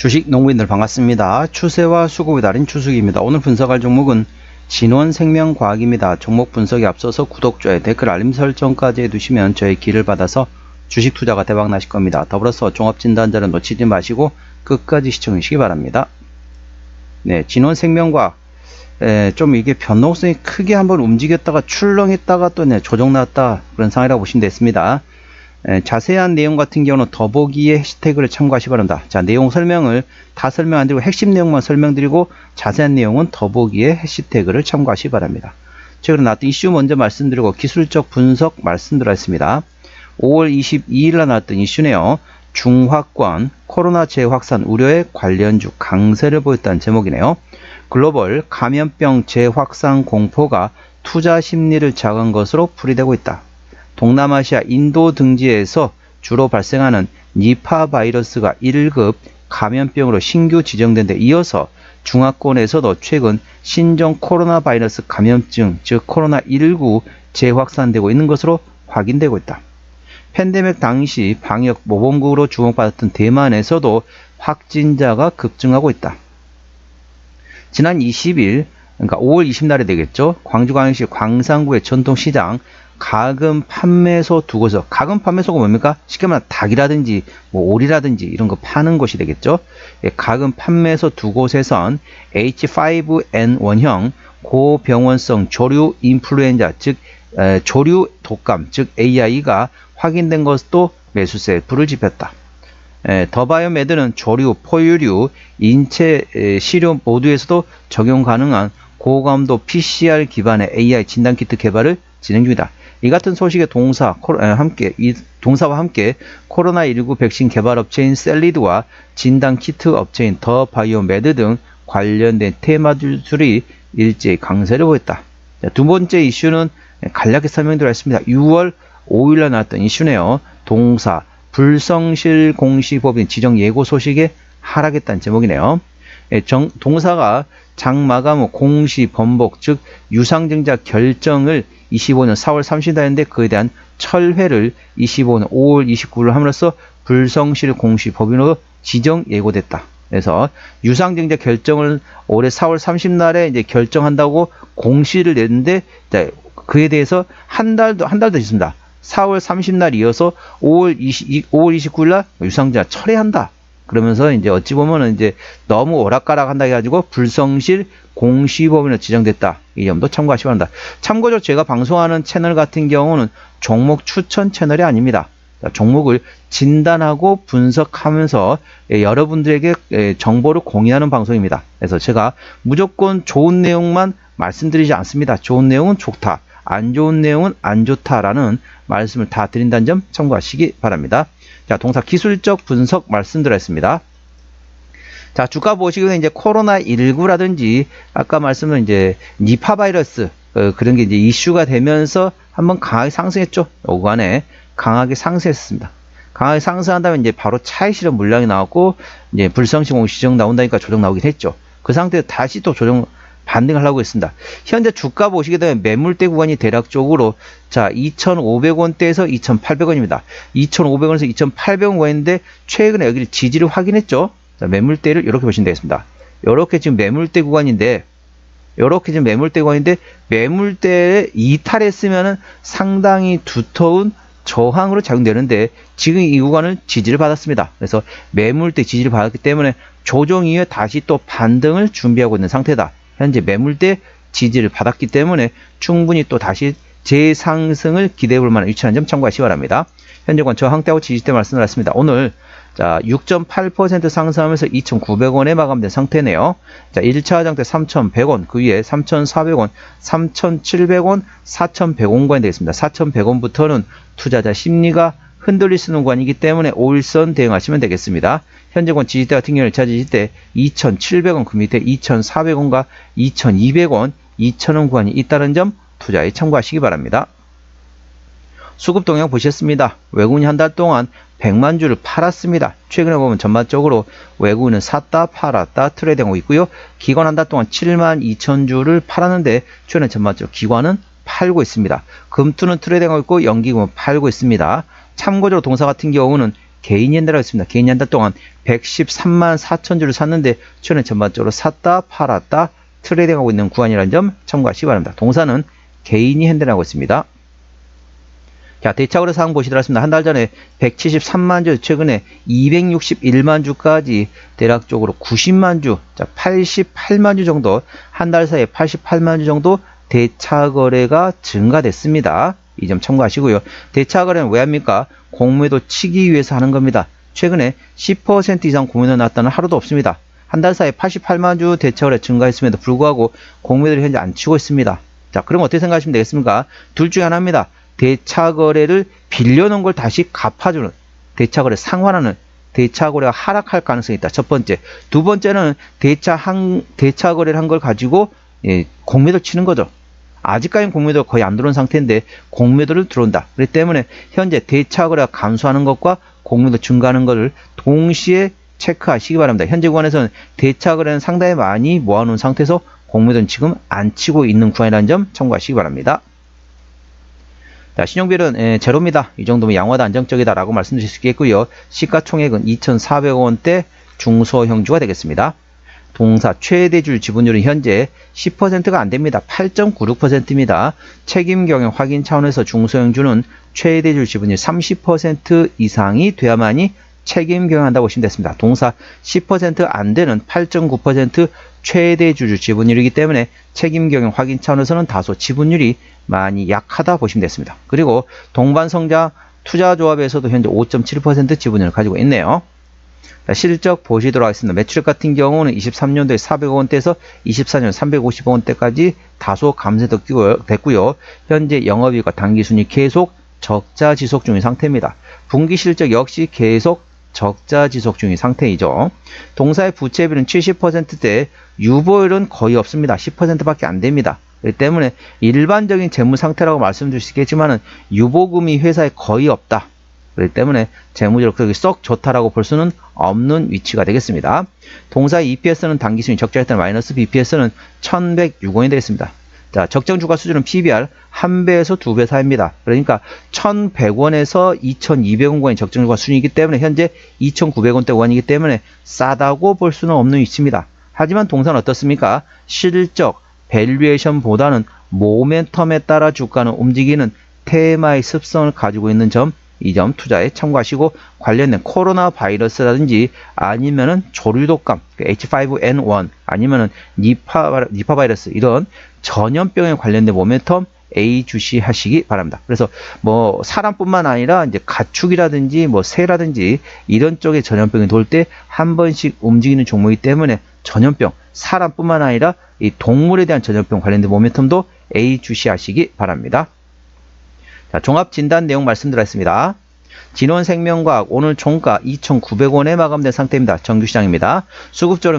주식 농부인들 반갑습니다. 추세와 수급이 달인 추수기입니다. 오늘 분석할 종목은 진원생명과학입니다. 종목 분석에 앞서서 구독, 좋아요, 댓글, 알림 설정까지 해두시면 저의 길을 받아서 주식 투자가 대박 나실 겁니다. 더불어서 종합진단자를 놓치지 마시고 끝까지 시청해 주시기 바랍니다. 네, 진원생명과학. 에, 좀 이게 변동성이 크게 한번 움직였다가 출렁했다가 또 네, 조정 나왔다 그런 상황이라고 보시면 됐습니다. 에, 자세한 내용 같은 경우는 더보기에 해시태그를 참고하시기 바랍니다. 자, 내용 설명을 다 설명 안 드리고 핵심 내용만 설명드리고 자세한 내용은 더보기에 해시태그를 참고하시기 바랍니다. 최근에 나왔던 이슈 먼저 말씀드리고 기술적 분석 말씀드렸습니다. 5월 22일 날 나왔던 이슈네요. 중화권 코로나 재확산 우려에 관련주 강세를 보였다는 제목이네요. 글로벌 감염병 재확산 공포가 투자 심리를 작은 것으로 풀이되고 있다. 동남아시아 인도 등지에서 주로 발생하는 니파 바이러스가 1급 감염병으로 신규 지정된 데 이어서 중화권에서도 최근 신종 코로나 바이러스 감염증 즉 코로나19 재확산되고 있는 것으로 확인되고 있다. 팬데믹 당시 방역 모범국으로 주목받았던 대만에서도 확진자가 급증하고 있다. 지난 20일 그러니까 5월 20날에 되겠죠. 광주광역시 광산구의 전통시장 가금 판매소 두 곳에서 가금 판매소가 뭡니까? 쉽게 말하면 닭이라든지 뭐 오리라든지 이런 거 파는 곳이 되겠죠. 예, 가금 판매소 두 곳에선 H5N1형 고병원성 조류 인플루엔자 즉 에, 조류 독감 즉 AI가 확인된 것도 매수세에 불을 지폈다. 에, 더바이오메드는 조류, 포유류, 인체 에, 시료 모두에서도 적용 가능한 고감도 PCR 기반의 AI 진단키트 개발을 진행 중이다. 이 같은 소식에 동사 코로, 에, 함께 이 동사와 함께 코로나19 백신 개발 업체인 셀리드와 진단 키트 업체인 더 바이오메드 등 관련된 테마주들이 일제히 강세를 보였다. 자, 두 번째 이슈는 간략히 설명드렸습니다. 6월 5일날 나왔던 이슈네요. 동사 불성실 공시법인 지정 예고 소식에 하락했다는 제목이네요. 예, 정, 동사가 장마감 후 공시 번복 즉 유상증자 결정을 25년 4월 30일 했는데 그에 대한 철회를 25년 5월 29일 함으로써 불성실 공시 법인으로 지정 예고됐다. 그래서 유상증자 결정을 올해 4월 30날에 이제 결정한다고 공시를 냈는데 그에 대해서 한 달도 한 달도 있습니다. 4월 30날 이어서 5월 20, 5월 29일 날 유상증자 철회한다. 그러면서 이제 어찌 보면은 이제 너무 오락가락 한다 해가지고 불성실 공시법인으로 지정됐다. 이 점도 참고하시기 바랍니다. 참고로 제가 방송하는 채널 같은 경우는 종목 추천 채널이 아닙니다. 종목을 진단하고 분석하면서 예, 여러분들에게 예, 정보를 공유하는 방송입니다. 그래서 제가 무조건 좋은 내용만 말씀드리지 않습니다. 좋은 내용은 좋다. 안 좋은 내용은 안 좋다라는 말씀을 다 드린다는 점 참고하시기 바랍니다. 자, 동사 기술적 분석 말씀드렸습니다. 자, 주가 보시면 이제 코로나19라든지 아까 말씀은 이제 니파 바이러스 어, 그런 게 이제 이슈가 되면서 한번 강하게 상승했죠. 오간에 강하게 상승했습니다. 강하게 상승한다면 이제 바로 차익 실현 물량이 나왔고 이제 불성시 공 시정 나온다니까 조정 나오긴 했죠. 그 상태에서 다시 또 조정 반등을 하고 있습니다. 현재 주가 보시게 되면 매물대 구간이 대략적으로 자 2,500원대에서 2,800원입니다. 2,500원에서 2,800원인데 최근에 여기를 지지를 확인했죠. 자, 매물대를 이렇게 보시면 되겠습니다. 이렇게 지금 매물대 구간인데 이렇게 지금 매물대 구간인데 매물대에 이탈했으면은 상당히 두터운 저항으로 작용되는데 지금 이 구간은 지지를 받았습니다. 그래서 매물대 지지를 받았기 때문에 조정 이후에 다시 또 반등을 준비하고 있는 상태다. 현재 매물대 지지를 받았기 때문에 충분히 또 다시 재상승을 기대해 볼 만한 위치라는 점 참고하시기 바랍니다. 현재권 저항대하고 지지대 말씀드렸습니다. 오늘 자, 6.8% 상승하면서 2,900원에 마감된 상태네요. 자, 1차 하장대 3,100원, 그 위에 3,400원, 3,700원, 4,100원까지 되겠습니다. 4,100원부터는 투자자 심리가 흔들릴 수 있는 구간이기 때문에 5일선 대응하시면 되겠습니다. 현재 권 지지대 같은 경우를 찾으실 때 2,700원 그 밑에 2,400원과 2,200원, 2,000원 구간이 있다는 점 투자에 참고하시기 바랍니다. 수급 동향 보셨습니다. 외국인이 한 달 동안 100만 주를 팔았습니다. 최근에 보면 전반적으로 외국인은 샀다 팔았다 트레이딩하고 있고요. 기관 한 달 동안 7만 2천 주를 팔았는데 최근에 전반적으로 기관은 팔고 있습니다. 금투는 트레이딩하고 있고 연기금은 팔고 있습니다. 참고적으로 동사 같은 경우는 개인이 한 달이라고 했습니다. 개인이 한달 동안 113만 4천 주를 샀는데 최근에 전반적으로 샀다 팔았다 트레이딩하고 있는 구간이라는 점 참고하시기 바랍니다. 동사는 개인이 핸들하고 있습니다. 자, 대차거래 상황 보시도록 하겠습니다. 한 달 전에 173만 주, 최근에 261만 주까지 대략적으로 90만 주, 자, 88만 주 정도, 한 달 사이에 88만 주 정도 대차거래가 증가됐습니다. 이 점 참고하시고요. 대차 거래는 왜 합니까? 공매도 치기 위해서 하는 겁니다. 최근에 10% 이상 공매도 났다는 하루도 없습니다. 한 달 사이에 88만 주 대차 거래 증가했음에도 불구하고 공매도를 현재 안 치고 있습니다. 자, 그럼 어떻게 생각하시면 되겠습니까? 둘 중에 하나입니다. 대차 거래를 빌려놓은 걸 다시 갚아주는 대차 거래 상환하는 대차 거래가 하락할 가능성이 있다. 첫 번째. 두 번째는 대차 한, 대차 거래를 한 걸 가지고 예, 공매도 치는 거죠. 아직까지는 공매도 거의 안 들어온 상태인데 공매도를 들어온다. 그렇기 때문에 현재 대차 거래가 감소하는 것과 공매도 증가하는 것을 동시에 체크하시기 바랍니다. 현재 구간에서는 대차 거래는 상당히 많이 모아놓은 상태에서 공매도는 지금 안 치고 있는 구간이라는 점 참고하시기 바랍니다. 자, 신용비율은 에, 제로입니다. 이 정도면 양호하다 안정적이다라고 말씀드릴 수 있겠고요. 시가총액은 2,400원대 중소형주가 되겠습니다. 동사 최대줄 지분율은 현재 10%가 안 됩니다. 8.96%입니다. 책임 경영 확인 차원에서 중소형주는 최대줄 지분율 30% 이상이 돼야만이 책임 경영한다고 보시면 됐습니다. 동사 10%안 되는 8.9% 최대 주주 지분율이기 때문에 책임 경영 확인 차원에서는 다소 지분율이 많이 약하다 보시면 됐습니다. 그리고 동반성장 투자조합에서도 현재 5.7% 지분율을 가지고 있네요. 자, 실적 보시도록 하겠습니다. 매출액 같은 경우는 23년도에 400억 원대에서 24년 350억 원대까지 다소 감소됐고요. 현재 영업이익과 당기순이 계속 적자 지속 중인 상태입니다. 분기 실적 역시 계속 적자 지속 중인 상태이죠. 동사의 부채비는 70%대 유보율은 거의 없습니다. 10%밖에 안 됩니다. 그렇기 때문에 일반적인 재무 상태라고 말씀드릴 수 있겠지만은 유보금이 회사에 거의 없다. 그렇기 때문에 재무적 그렇게 썩 좋다라고 볼 수는 없는 위치가 되겠습니다. 동사의 EPS는 단기순위 적자했던 마이너스 BPS는 1106원이 되겠습니다. 자, 적정 주가 수준은 PBR 1배에서 2배 사이입니다. 그러니까 1,100원에서 2,200원권의 적정 주가 수준이기 때문에 현재 2,900원대 원이기 때문에 싸다고 볼 수는 없는 위치입니다. 하지만 동사는 어떻습니까? 실적, 밸류에이션보다는 모멘텀에 따라 주가는 움직이는 테마의 습성을 가지고 있는 점 이 점 투자에 참고하시고 관련된 코로나 바이러스라든지 아니면은 조류독감 H5N1 아니면은 니파 니파 바이러스 이런 전염병에 관련된 모멘텀 A 주시 하시기 바랍니다. 그래서 뭐 사람뿐만 아니라 이제 가축이라든지 뭐 새라든지 이런 쪽에 전염병이 돌 때 한 번씩 움직이는 종목이기 때문에 전염병 사람뿐만 아니라 이 동물에 대한 전염병 관련된 모멘텀도 A 주시하시기 바랍니다. 자, 종합 진단 내용 말씀드렸습니다. 진원생명과학 오늘 종가 2,900원에 마감된 상태입니다. 정규시장입니다.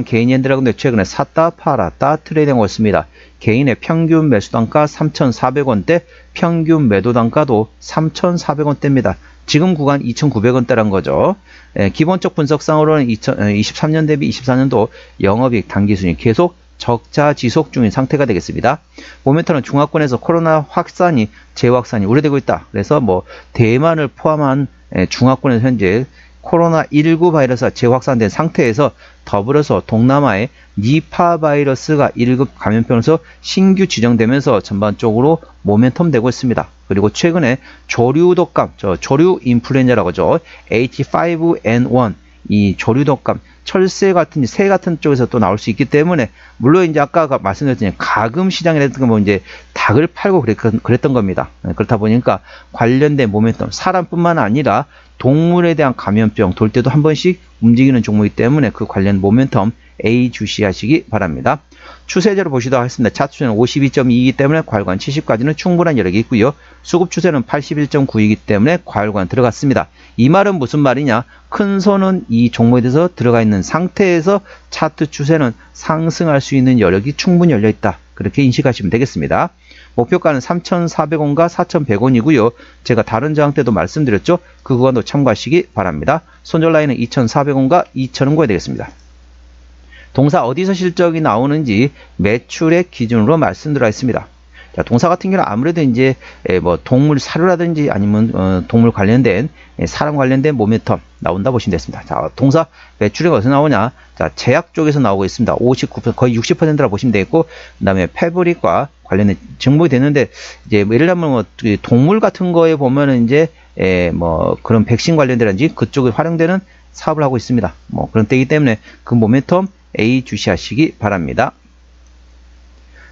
개인이 핸들하는데 최근에 샀다 팔았다 트레이딩하고 있습니다. 개인의 평균 매수단가 3,400원대, 평균 매도단가도 3,400원대입니다. 지금 구간 2,900원대란 거죠. 예, 기본적 분석상으로는 2023년 대비 24년도 영업이익 단기순이 계속 적자 지속 중인 상태가 되겠습니다. 모멘텀은 중화권에서 코로나 확산이 재확산이 우려되고 있다. 그래서 뭐 대만을 포함한 중화권에서 현재 코로나19 바이러스가 재확산된 상태에서 더불어서 동남아에 니파 바이러스가 1급 감염병으로서 신규 지정되면서 전반적으로 모멘텀 되고 있습니다. 그리고 최근에 조류 독감, 저 조류 인플루엔자라고 하죠. H5N1 이 조류 독감 철새 같은 새 같은 쪽에서 또 나올 수 있기 때문에 물론 이제 아까 말씀드렸듯이 가금 시장이라든가 뭐 이제 닭을 팔고 그랬던 겁니다. 네, 그렇다 보니까 관련된 모멘텀 사람뿐만 아니라 동물에 대한 감염병 돌 때도 한 번씩 움직이는 종목이기 때문에 그 관련 모멘텀 A 주시하시기 바랍니다. 추세대로 보시도록 하겠습니다. 차트추세는 52.2이기 때문에 과열관 70까지는 충분한 여력이 있고요. 수급 추세는 81.9이기 때문에 과열관 들어갔습니다. 이 말은 무슨 말이냐? 큰 손은 이 종목에 대해서 들어가 있는 상태에서 차트 추세는 상승할 수 있는 여력이 충분히 열려 있다. 그렇게 인식하시면 되겠습니다. 목표가는 3,400원과 4,100원이고요. 제가 다른 저항 때도 말씀드렸죠. 그 구간도 참고하시기 바랍니다. 손절 라인은 2,400원과 2,000원가 되겠습니다. 동사 어디서 실적이 나오는지 매출액 기준으로 말씀드려 있습니다. 자, 동사 같은 경우는 아무래도 이제 에, 뭐 동물 사료라든지 아니면 어, 동물 관련된 에, 사람 관련된 모멘텀 나온다 보시면 됐습니다. 자, 동사 매출이 어디서 나오냐? 자, 제약 쪽에서 나오고 있습니다. 59% 거의 60%라 보시면 되겠고 그다음에 패브릭과 관련된 증목이 되는데 이제 뭐 예를 들면 뭐 동물 같은 거에 보면은 이제 에, 뭐 그런 백신 관련된지 그쪽에 활용되는 사업을 하고 있습니다. 뭐 그런 때이기 때문에 그 모멘텀 A 주시하시기 바랍니다.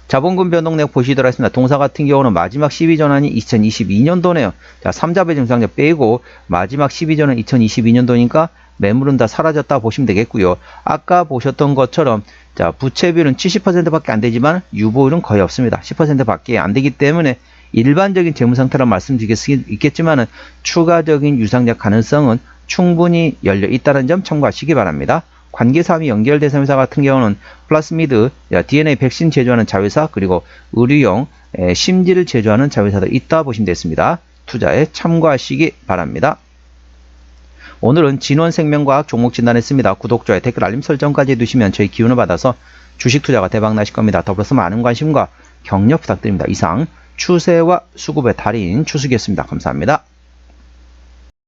자본금 변동 내역 보시도록 하겠습니다. 동사 같은 경우는 마지막 12전환이 2022년도네요. 자, 3자배 증상자 빼고 마지막 12전환 2022년도니까 매물은 다 사라졌다 보시면 되겠고요. 아까 보셨던 것처럼 자, 부채비율은 70%밖에 안 되지만 유보율은 거의 없습니다. 10%밖에 안 되기 때문에 일반적인 재무 상태라 말씀드리겠지만은 추가적인 유상작 가능성은 충분히 열려 있다는 점 참고하시기 바랍니다. 관계사업이 연결된 회사 같은 경우는 플라스미드, DNA 백신 제조하는 자회사, 그리고 의료용 에, 심지를 제조하는 자회사도 있다 보시면 되겠습니다. 투자에 참고하시기 바랍니다. 오늘은 진원생명과학 종목 진단했습니다. 구독, 좋아요, 댓글, 알림 설정까지 해두시면 저희 기운을 받아서 주식 투자가 대박 나실 겁니다. 더불어서 많은 관심과 격려 부탁드립니다. 이상 추세와 수급의 달인 추석이었습니다. 감사합니다.